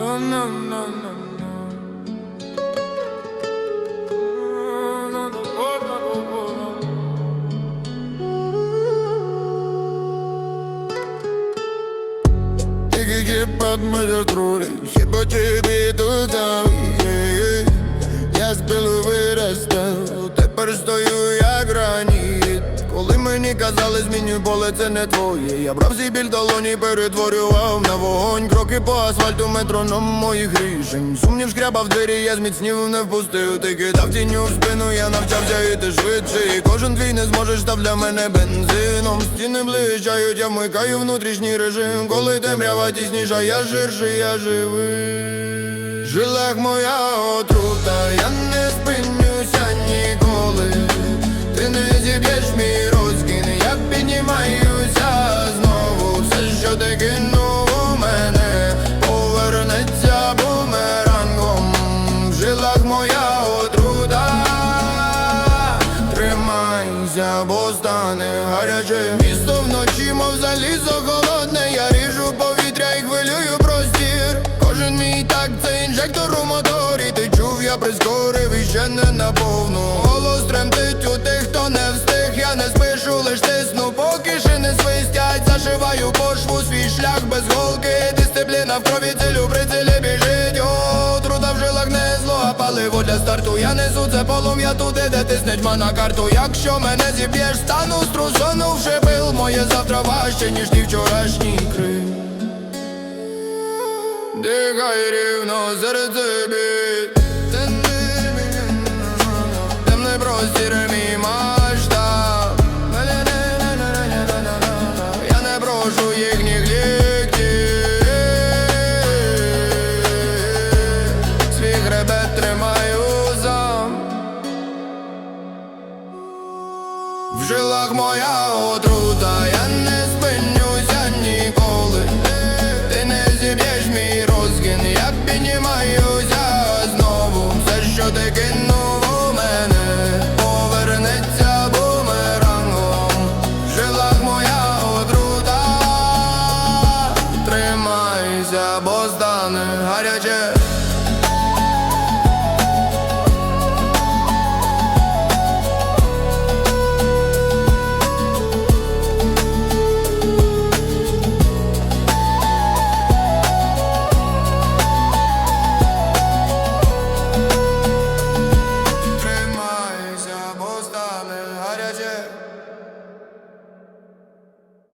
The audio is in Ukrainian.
no, no, no, no. No, no, oh, no, oh, oh, no. Тільки хіба моя троє, хіба тобі тут є Я з пилу виростав, казали змінюй поле, це не твоє. Я брав свій біль долоні, перетворював на вогонь. Кроки по асфальту, метроном моїх рішень. Сумнів шкрябав двері, я зміцнів, не впустив. Ти кидав тінню в спину, я навчався йти швидше. І кожен твій не зможеш став для мене бензином. Стіни ближчають, я вмикаю внутрішній режим. Коли темрява тісніша, я ширший, я живий. В Жилах моя отрута, Тримайся, бо стане гаряче. Місто вночі, мов залізо холодне. Я ріжу повітря і хвилюю простір. Кожен мій так це інжектор у моторі. Ти чув, я прискорив і ще не наповну. Голос тремтить у тих, хто не встиг. Я не спишу, лиш тисну, поки ще не свистять Зашиваю пошву, свій шлях без голки. Дисципліна в крові для старту. Я несу це полум'я туди, де тиснеть ма на карту. Якщо мене зіб'єш, стану струсонувши бил Моє завтра важче, ніж ті вчорашні крик Дихай рівно серед бій словах моя отрута, я не спинюся ніколи, ти не зіб'єш мій розгін, я піднімаюся знову, все, що ти кинув у мене, повернеться бумерангом, в жилах моя отрута, тримайся, бо здане гаряче.